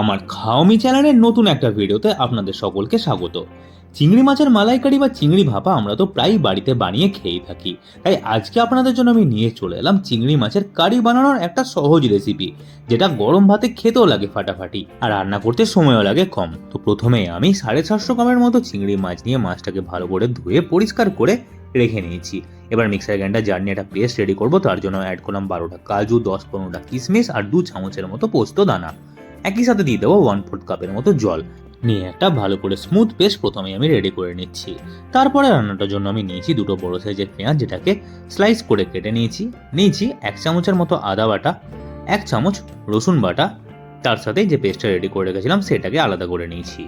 আমার খাওয়ামি চ্যানেলের নতুন একটা ভিডিওতে আপনাদের সকলকে স্বাগত। চিংড়ি মাছের মালাইকারি বা চিংড়ি ভাপা আমরা তো প্রায়ই বাড়িতে বানিয়ে খেয়েই থাকি। তাই আজকে আপনাদের জন্য আমি নিয়ে চলে এলাম চিংড়ি মাছের কারি বানানোর একটা সহজ রেসিপি যেটা গরম ভাতে খেতেও লাগে ফাটাফাটি আর রান্না করতে সময়ও লাগে কম। তো প্রথমে আমি সাড়ে চারশো গ্রামের মতো চিংড়ি মাছ নিয়ে মাছটাকে ভালো করে ধুয়ে পরিষ্কার করে রেখে নিয়েছি। এবার মিক্সার গ্রাইন্ডার জার নিয়ে একটা পেস্ট রেডি করব, তার জন্য অ্যাড করলাম বারোটা কাজু, দশ পনেরোটা কিশমিশ আর দু চামচের মতো পোস্ত দানা। একই সাথে দিয়ে দেবো ওয়ান ফোর্থ কাপের মতো জল। নিয়ে একটা ভালো করে স্মুথ পেস্ট প্রথমে আমি রেডি করে নিচ্ছি। তারপরে রান্নাটার জন্য আমি নিয়েছি দুটো বড় সাইজের পেঁয়াজ, যেটাকে স্লাইস করে কেটে নিয়েছি। নিয়েছি এক চামচের মতো আদা বাটা, এক চামচ রসুন বাটা। তার সাথে যে পেস্টটা রেডি করে রেখেছিলাম, সেটাকে আলাদা করে নিয়েছি।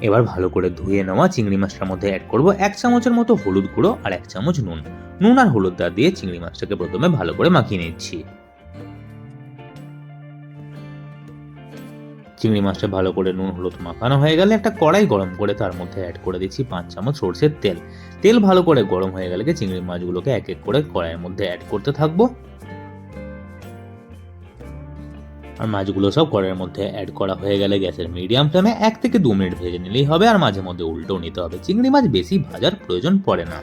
এবার ভালো করে ধুয়ে নেওয়া চিংড়ি মাছটার মধ্যে অ্যাড করব এক চামচের মতো হলুদ গুঁড়ো আর এক চামচ নুন। নুন আর হলুদ দা দিয়ে চিংড়ি মাছটাকে প্রথমে ভালো করে মাখিয়ে নিচ্ছি। চিংড়ি মাছটা ভালো করে নুন, হলুদ মাখানো হয়ে গেলে একটা কড়াই গরম করে তার মধ্যে অ্যাড করে দিচ্ছি পাঁচ চামচ সর্ষের তেল। তেল ভালো করে গরম হয়ে গেলে চিংড়ি মাছগুলোকে এক এক করে কড়াইয়ের মধ্যে অ্যাড করতে থাকব। আর মাছগুলো সব কড়াইয়ের মধ্যে অ্যাড করা হয়ে গেলে গ্যাসের মিডিয়াম ফ্লেমে এক থেকে দু মিনিট ভেজে নিলেই হবে আর মাঝে মধ্যে উল্টো নিতে হবে। চিংড়ি মাছ বেশি ভাজার প্রয়োজন পড়ে না।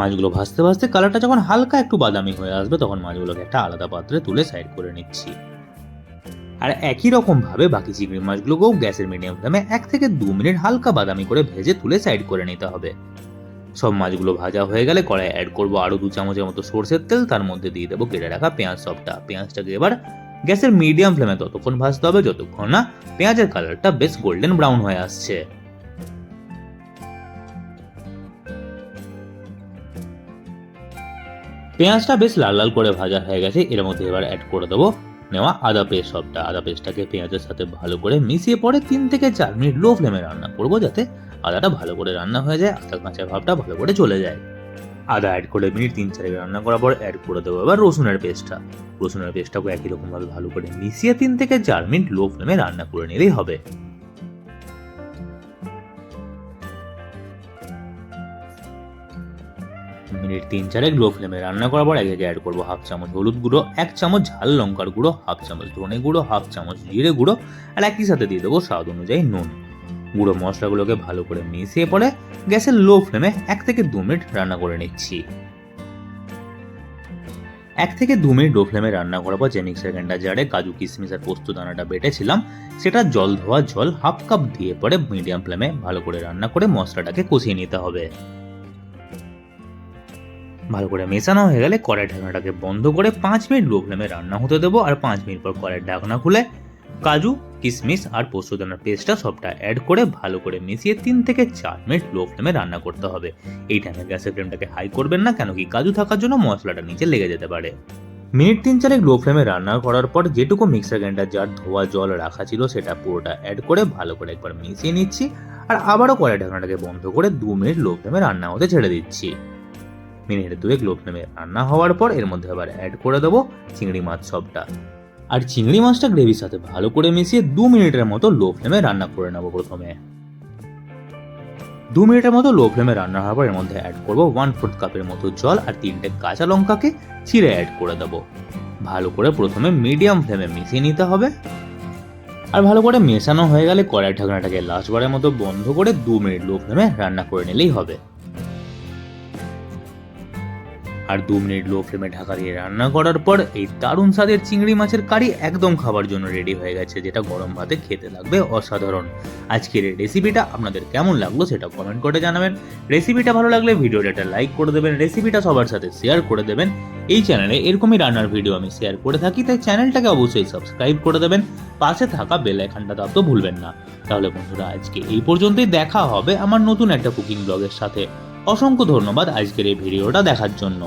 মাছগুলো ভাজতে ভাজতে কালারটা যখন হালকা একটু বাদামি হয়ে আসবে, তখন মাছগুলোকে একটা আলাদা পাত্রে তুলে সাইড করে নিচ্ছি। আর একই রকম ভাবে বাকি চিংড়ি মাছগুলোকেও গ্যাসের মিডিয়াম ফ্লেমে এক থেকে দু মিনিট হালকা বাদামি করে ভেজে তুলে সাইড করে নিতে হবে। সব মাছগুলো ভাজা হয়ে গেলে কড়াই অ্যাড করব আরও দু চামচের মতো সর্ষের তেল, তার মধ্যে দিয়ে দেবো কেটে রাখা পেঁয়াজ সবটা। পেঁয়াজটাকে এবার গ্যাসের মিডিয়াম ফ্লেমে ততক্ষণ ভাজতে হবে, যতক্ষণ না পেঁয়াজের কালারটা বেশ গোল্ডেন ব্রাউন হয়ে আসছে। পেঁয়াজটা বেশ লাল লাল করে ভাজা হয়ে গেছে। এর মধ্যে এবার অ্যাড করে দেবো নেওয়া আদা পেস্ট সবটা। আদা পেস্টটাকে পেঁয়াজের সাথে ভালো করে মিশিয়ে পরে তিন থেকে চার মিনিট লো ফ্লেমে রান্না করব যাতে আদাটা ভালো করে রান্না হয়ে যায় আদা কাঁচা ভাবটা ভালো করে চলে যায়। আদা অ্যাড করে মিনিট তিন চারেক রান্না করার পর অ্যাড করে দেবো এবার রসুনের পেস্টটা। রসুনের পেস্টটাকে একই রকমভাবে ভালো করে মিশিয়ে তিন থেকে চার মিনিট লো ফ্লেমে রান্না করে নিলেই হবে। মিনিট তিন চারেক লো ফ্লেমে রান্না করার পর একে অ্যাড করব হাফ চামচ হলুদ গুঁড়ো, এক চামচ ঝাল লঙ্কার গুঁড়ো হাফ চামচ ধনে গুঁড়ো হাফ চামচ জিরে গুঁড়ো আর একই সাথে দিয়ে দেবো স্বাদ অনুযায়ী নুন। গুঁড়ো মশলাগুলোকে ভালো করে মিশিয়ে পরে গ্যাসের লো ফ্লেমে এক থেকে দু মিনিট রান্না করে নিচ্ছি। এক থেকে দু মিনিট লো ফ্লেমে রান্না করার পর যে মিক্সার গ্রাইন্ডার জারে কাজু, কিশমিশ আর পোস্ত দানাটা বেটেছিলাম, সেটা জল ধোয়া জল হাফ কাপ দিয়ে পরে মিডিয়াম ফ্লেমে ভালো করে রান্না করে মশলাটাকে কষিয়ে নিতে হবে। ভালো করে মেশানো হয়ে গেলে কড়াই ঢাকনাটাকে বন্ধ করে পাঁচ মিনিট লো ফ্লেমে রান্না হতে দেবো আর পাঁচ মিনিট পর কড়াইয়ের ঢাকনা খুলে কাজু, কিশমিশ আর পোস্তদানার পেস্টটা সবটা অ্যাড করে ভালো করে মিশিয়ে তিন থেকে চার মিনিট লো ফ্লেমে রান্না করতে হবে। এই টাইমে গ্যাসের ফ্লেমটাকে হাই করবেন না কেন কি কাজু থাকার জন্য মশলাটা নিচে লেগে যেতে পারে। মিনিট তিন চারেক লো ফ্লেমে রান্না করার পর যেটুকু মিক্সার গ্রাইন্ডার যার ধোয়া জল রাখা ছিল সেটা পুরোটা অ্যাড করে ভালো করে একবার মিশিয়ে নিচ্ছি আর আবারও কড়াই ঢাকনাটাকে বন্ধ করে দু মিনিট লো ফ্লেমে রান্না হতে ছেড়ে দিচ্ছি। মিনিট দুয়েক লো নেমে রান্না হওয়ার পর এর মধ্যে আবার অ্যাড করে দেবো চিংড়ি মাছ সবটা। আর চিংড়ি মাছটা গ্রেভির সাথে ভালো করে মিশিয়ে দু মিনিটের মতো লো ফ্লেমে রান্না করে নেব প্রথমে। দু মিনিটের মতো লো ফ্লেমে রান্না হওয়ার পর এর মধ্যে অ্যাড করব ওয়ান ফোর্থ কাপের মতো জল আর তিনটে কাঁচা লঙ্কাকে চিড়ে অ্যাড করে দেবো। ভালো করে প্রথমে মিডিয়াম ফ্লেমে মিশিয়ে নিতে হবে। আর ভালো করে মেশানো হয়ে গেলে কড়াই ঢাকনাটাকে লাস্টবারের মতো বন্ধ করে দু মিনিট লো ফ্লেমে রান্না করে নিলেই হবে। আর দু মিনিট লো ফ্লেমে ঢাকা দিয়ে রান্না করার পর এই দারুণ স্বাদের চিংড়ি মাছের কারি একদম খাবার জন্য রেডি হয়ে গেছে, যেটা গরম ভাতে খেতে লাগবে অসাধারণ। আজকের এই রেসিপিটা আপনাদের কেমন লাগল সেটা কমেন্ট করে জানাবেন। রেসিপিটা ভালো লাগলে ভিডিওটা একটা লাইক করে দেবেন রেসিপিটা সবার সাথে শেয়ার করে দেবেন। এই চ্যানেলে এরকমই রান্নার ভিডিও আমি শেয়ার করে থাকি, তাই চ্যানেলটাকে অবশ্যই সাবস্ক্রাইব করে দেবেন। পাশে থাকা বেল আইকনটা দাবতে ভুলবেন না। তাহলে বন্ধুরা, আজকে এই পর্যন্তই, দেখা হবে আমার নতুন একটা কুকিং ব্লগের সাথে। অসংখ্য ধন্যবাদ আজকের এই ভিডিওটা দেখার জন্য।